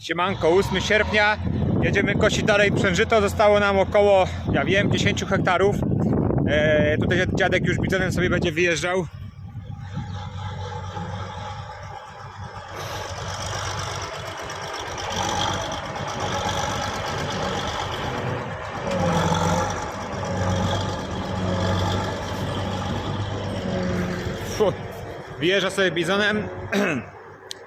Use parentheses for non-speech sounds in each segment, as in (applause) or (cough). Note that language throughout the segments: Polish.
Siemanko, 8 sierpnia. Jedziemy kosić dalej przężyto. Zostało nam około, ja wiem, 10 hektarów. E, tutaj dziadek już bidonem sobie będzie wyjeżdżał. Fu, wyjeżdża sobie bizonem. (clears throat)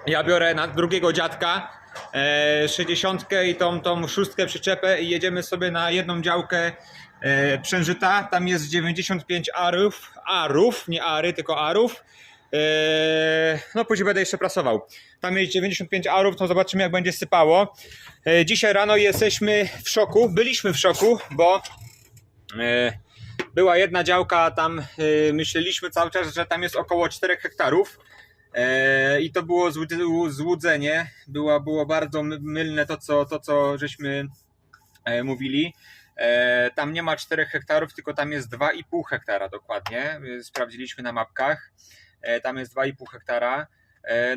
Ja biorę na drugiego dziadka e, 60 i tą, tą szóstkę przyczepę i jedziemy sobie na jedną działkę e, przężyta. Tam jest 95 arów, arów, nie ary, tylko arów. E, no później będę jeszcze prasował. Tam jest 95 arów, to zobaczymy jak będzie sypało. Dzisiaj rano jesteśmy w szoku, byliśmy w szoku, bo była jedna działka, tam myśleliśmy cały czas, że tam jest około 4 hektarów. E, I to było złud- złudzenie. Było, było bardzo my- mylne to, co, to, co żeśmy e, mówili. E, Tam nie ma 4 hektarów, tylko tam jest 2,5 hektara dokładnie. Sprawdziliśmy na mapkach. Tam jest 2,5 hektara.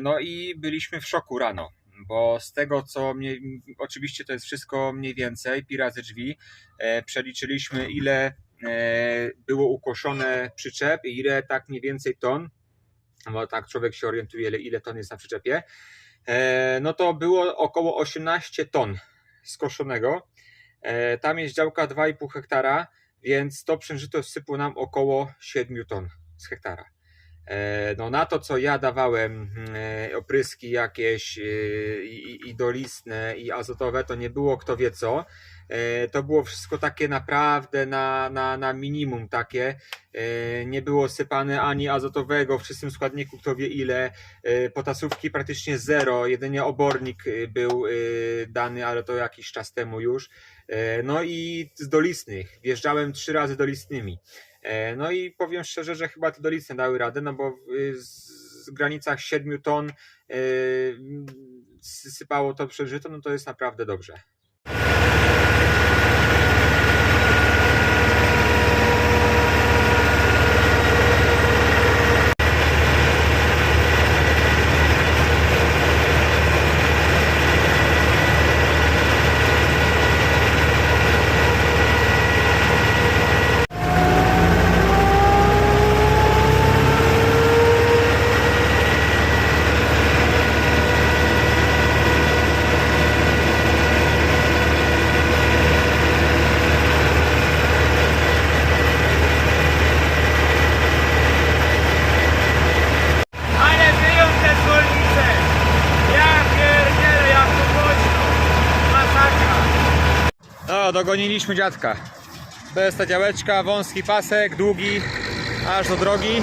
No i byliśmy w szoku rano, bo z tego co mnie, oczywiście to jest wszystko mniej więcej, pi razy drzwi, przeliczyliśmy ile było ukoszone przyczep i ile tak mniej więcej ton bo tak człowiek się orientuje, ile, ile ton jest na przyczepie, e, no to było około 18 ton skoszonego. E, tam jest działka 2,5 hektara, więc to przężyto sypło nam około 7 ton z hektara. E, no na to, co ja dawałem, e, opryski jakieś e, i, i dolistne i azotowe, to nie było kto wie co. To było wszystko takie naprawdę na, na, na minimum takie. Nie było sypane ani azotowego w czystym składniku, kto wie ile. Potasówki praktycznie zero, jedynie obornik był dany, ale to jakiś czas temu już. No i z dolistnych. Wjeżdżałem trzy razy dolistnymi. E, No i powiem szczerze, że chyba te dolistne dały radę, no bo w granicach 7 ton e, sypało to przeżyto, no to jest naprawdę dobrze. Ale wyją te zwolnice! Ja pierdzielę, jak to głośno! Masakra! No, dogoniliśmy dziadka. To jest ta działeczka, wąski pasek, długi, aż do drogi.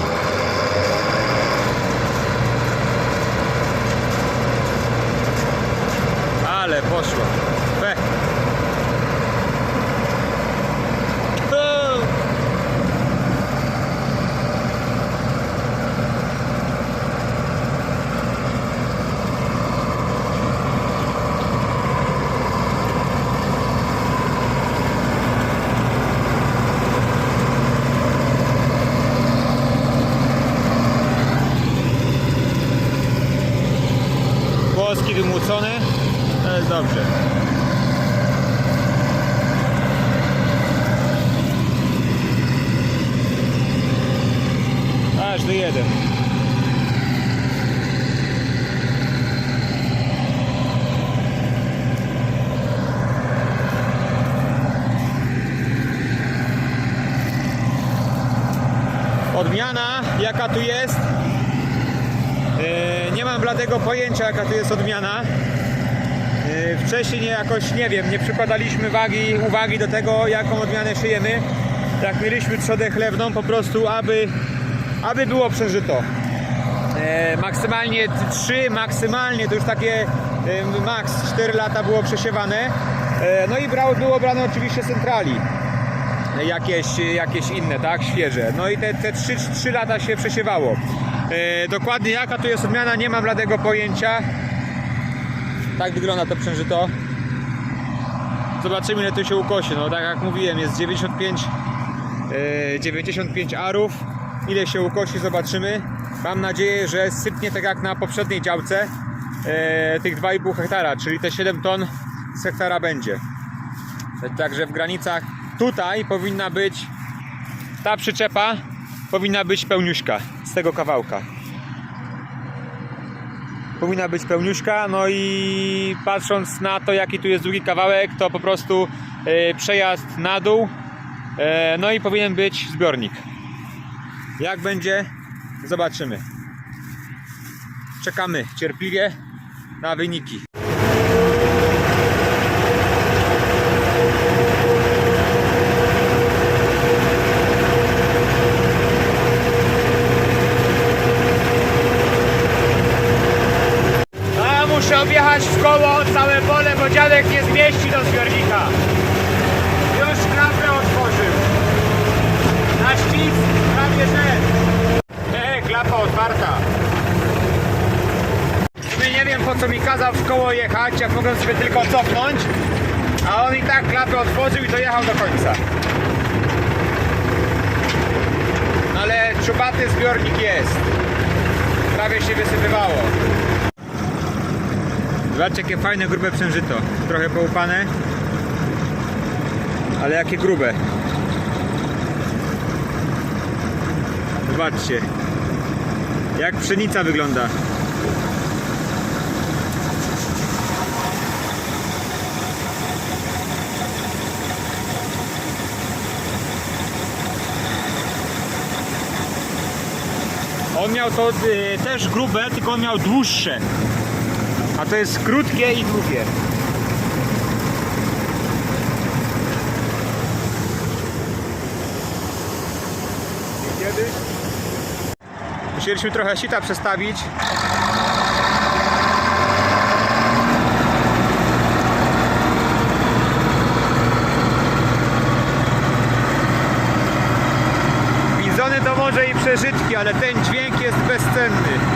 Ale poszło. Be. Uuu. Włoski wymłócone. To jest dobrze. Aż do jeden. Odmiana jaka tu jest E, Nie mam bladego pojęcia, jaka tu jest odmiana. E, Wcześniej nie jakoś, nie wiem, nie przykładaliśmy wagi, uwagi do tego, jaką odmianę szyjemy. Jak mieliśmy trzodę chlewną, po prostu, aby, aby było przeżyto. E, maksymalnie 3, maksymalnie to już takie e, max 4 lata było przesiewane. E, no i brało, było brane oczywiście centrali jakieś, jakieś inne, tak? Świeże. No i te, te 3, 3 lata się przesiewało. E, dokładnie jaka tu jest odmiana, nie mam bladego pojęcia. Tak wygląda to przężyto. Zobaczymy ile tu się ukosi. No tak jak mówiłem, jest 95, e, 95 arów. Ile się ukosi, zobaczymy. Mam nadzieję, że sypnie tak jak na poprzedniej działce. e, tych 2,5 hektara, czyli te 7 ton z hektara będzie. Także w granicach tutaj powinna być ta przyczepa powinna być pełniuśka z tego kawałka. Powinna być pełniuśka, no i patrząc na to jaki tu jest długi kawałek, to po prostu e, przejazd na dół, e, no i powinien być zbiornik. Jak będzie, zobaczymy. Czekamy cierpliwie na wyniki. A muszę objechać w koło całe pole, bo dziadek nie zmieści do zbiornika. Już klapę otworzył. Na ścisk prawie że. Nie, klapa otwarta. My nie wiem po co mi kazał w koło jechać, mogłem sobie tylko cofnąć. A on i tak klapę otworzył i dojechał do końca. Ale czubaty zbiornik jest. Prawie się wysypywało. Zobaczcie jakie fajne, grube przężyto. Trochę połupane. Ale jakie grube. Zobaczcie. Jak pszenica wygląda. On miał to y, też grube, tylko on miał dłuższe. A to jest krótkie i długie. Kiedy? Musieliśmy trochę sita przestawić. Bizony to może i przeżytki, ale ten dźwięk jest bezcenny.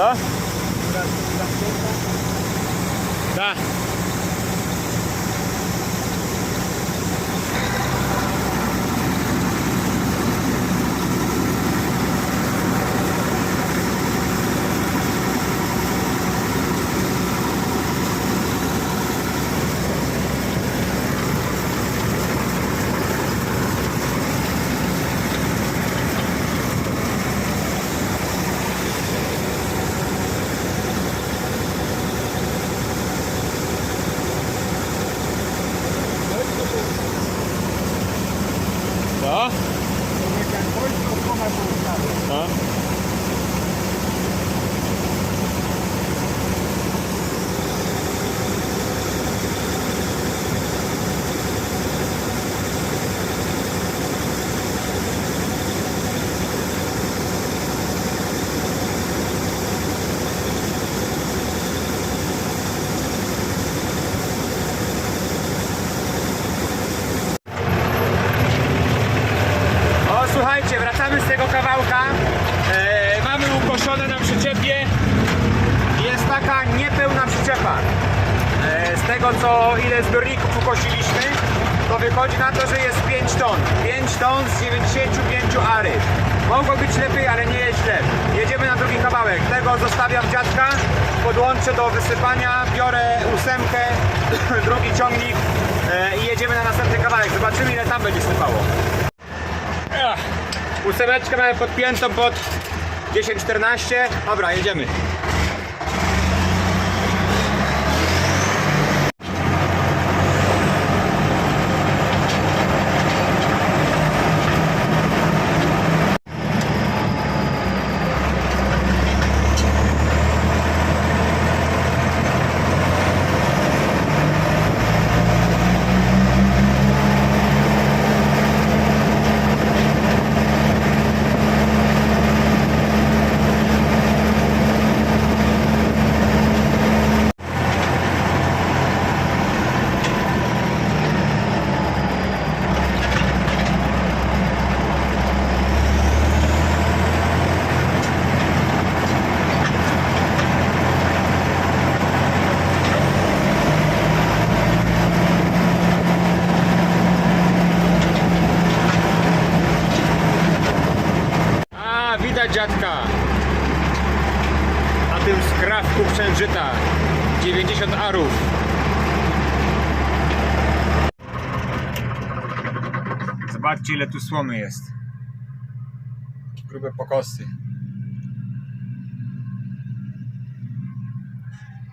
Co? Tak. Co? No. tego co ile zbiorników ukosiliśmy, to wychodzi na to, że jest 5 ton. 5 ton z 95 ary. Mogło być lepiej, ale nie jest źle. Jedziemy na drugi kawałek. Tego zostawiam dziadka, podłączę do wysypania, biorę ósemkę, (clears throat) drugi ciągnik e, i jedziemy na następny kawałek. Zobaczymy ile tam będzie sypało. Ósemeczkę mamy podpiętą pod 10-14. Dobra, jedziemy. A, widać dziadka. Na tym skrawku przężyta. 90 arów. Zobaczcie ile tu słomy jest. Grube pokosy.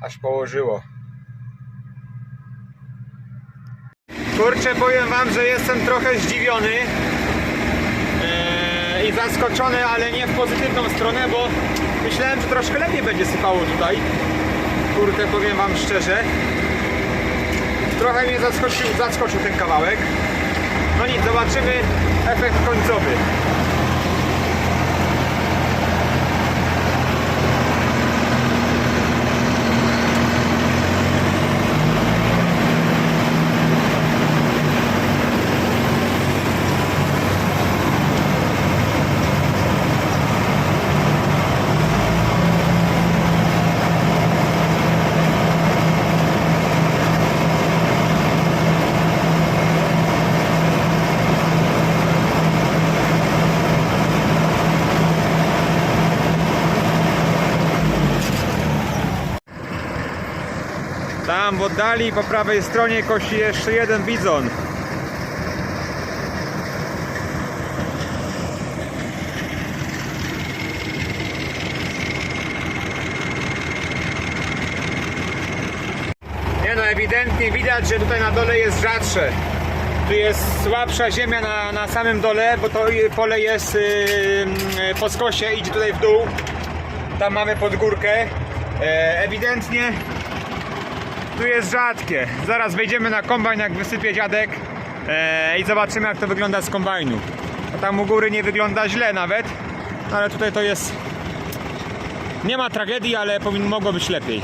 Aż położyło. Kurczę, powiem wam, że jestem trochę zdziwiony. Eee, i zaskoczony, ale nie w pozytywną stronę, bo myślałem, że troszkę lepiej będzie sypało tutaj. Kurde, powiem wam szczerze. Trochę mnie zaskoczył, zaskoczył ten kawałek. No nic, zobaczymy efekt końcowy. Oddali po prawej stronie kosi jeszcze jeden bizon. Nie no, ewidentnie widać, że tutaj na dole jest rzadsze. Tu jest słabsza ziemia na, na samym dole, bo to pole jest yy, po skosie, idzie tutaj w dół. Tam mamy pod górkę. E, ewidentnie tu jest rzadkie. Zaraz wejdziemy na kombajn, jak wysypie dziadek e, i zobaczymy, jak to wygląda z kombajnu. A tam u góry nie wygląda źle nawet, ale tutaj to jest. Nie ma tragedii, ale mogło być lepiej.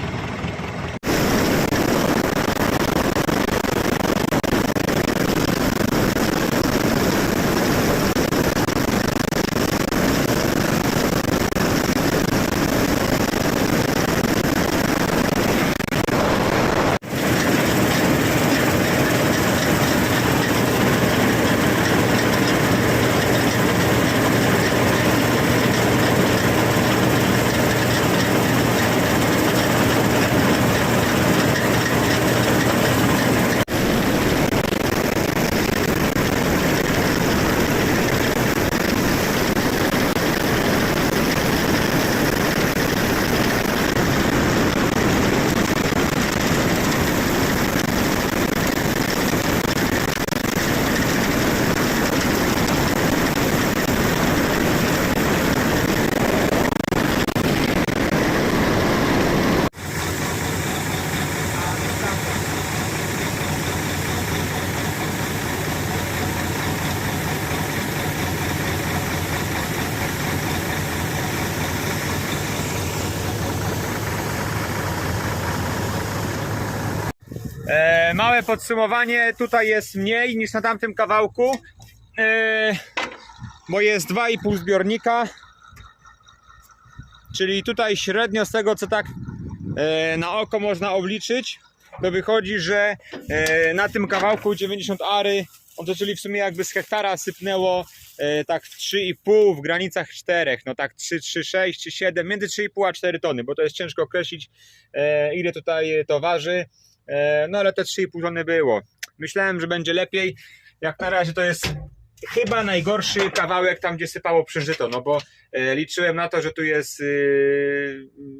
E, małe podsumowanie, tutaj jest mniej niż na tamtym kawałku, e, bo jest 2,5 zbiornika, czyli tutaj średnio z tego co tak e, na oko można obliczyć, to wychodzi, że e, na tym kawałku 90 ary, to czyli w sumie jakby z hektara sypnęło e, tak w 3,5 w granicach 4, no tak 3, 3, 6 czy 7, między 3,5 a 4 tony, bo to jest ciężko określić e, ile tutaj to waży, e, no ale te 3,5 tony było. Myślałem, że będzie lepiej, jak na razie to jest chyba najgorszy kawałek tam, gdzie sypało przeżyto, no bo e, liczyłem na to, że tu jest e,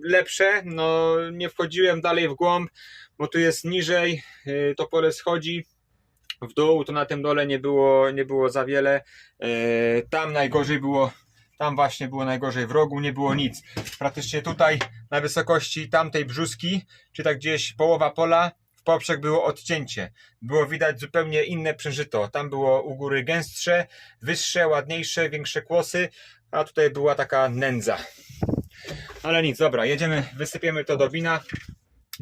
lepsze, no nie wchodziłem dalej w głąb, bo tu jest niżej, e, to pole schodzi w dół, to na tym dole nie było, nie było za wiele, E, tam najgorzej było, tam właśnie było najgorzej w rogu, nie było nic, praktycznie tutaj na wysokości tamtej brzuski, czy tak gdzieś połowa pola, w poprzek było odcięcie, było widać zupełnie inne przeżyto, tam było u góry gęstsze, wyższe, ładniejsze, większe kłosy, a tutaj była taka nędza. Ale nic, dobra, jedziemy, wysypiemy to do wina.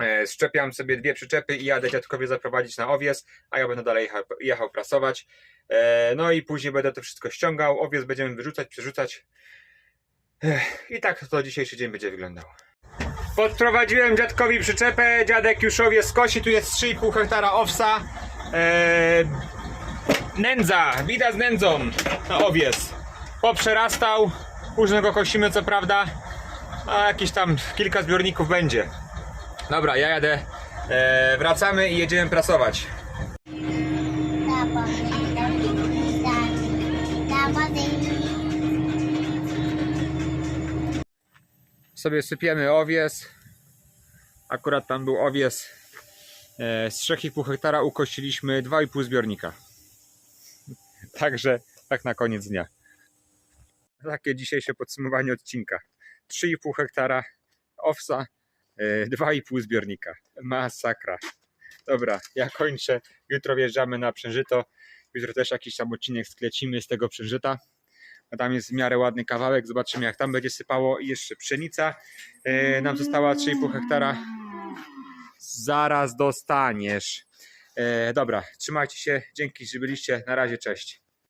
E, Szczepiam sobie dwie przyczepy i jadę dziadkowie zaprowadzić na owies, a ja będę dalej jechał, jechał prasować. E, No i później będę to wszystko ściągał, owies będziemy wyrzucać, przerzucać. I tak to dzisiejszy dzień będzie wyglądał. Podprowadziłem dziadkowi przyczepę, dziadek już owies skosi, tu jest 3,5 hektara owsa. E, Nędza, widać z nędzą na owies. Poprzerastał, później go kosimy co prawda, a jakieś tam kilka zbiorników będzie. Dobra, ja jadę, e, wracamy i jedziemy prasować. Sobie sypiemy owies. Akurat tam był owies. E, z 3,5 hektara ukościliśmy 2,5 zbiornika. (laughs) Także tak na koniec dnia. Takie dzisiejsze podsumowanie odcinka. 3,5 hektara owsa, 2,5 zbiornika. Masakra. Dobra, ja kończę. Jutro wjeżdżamy na Przężyto. Jutro też jakiś tam odcinek sklecimy z tego Przężyta. A tam jest w miarę ładny kawałek. Zobaczymy jak tam będzie sypało. I jeszcze pszenica. E, nam została 3,5 hektara. Zaraz dostaniesz. E, dobra, trzymajcie się. Dzięki, że byliście. Na razie, cześć.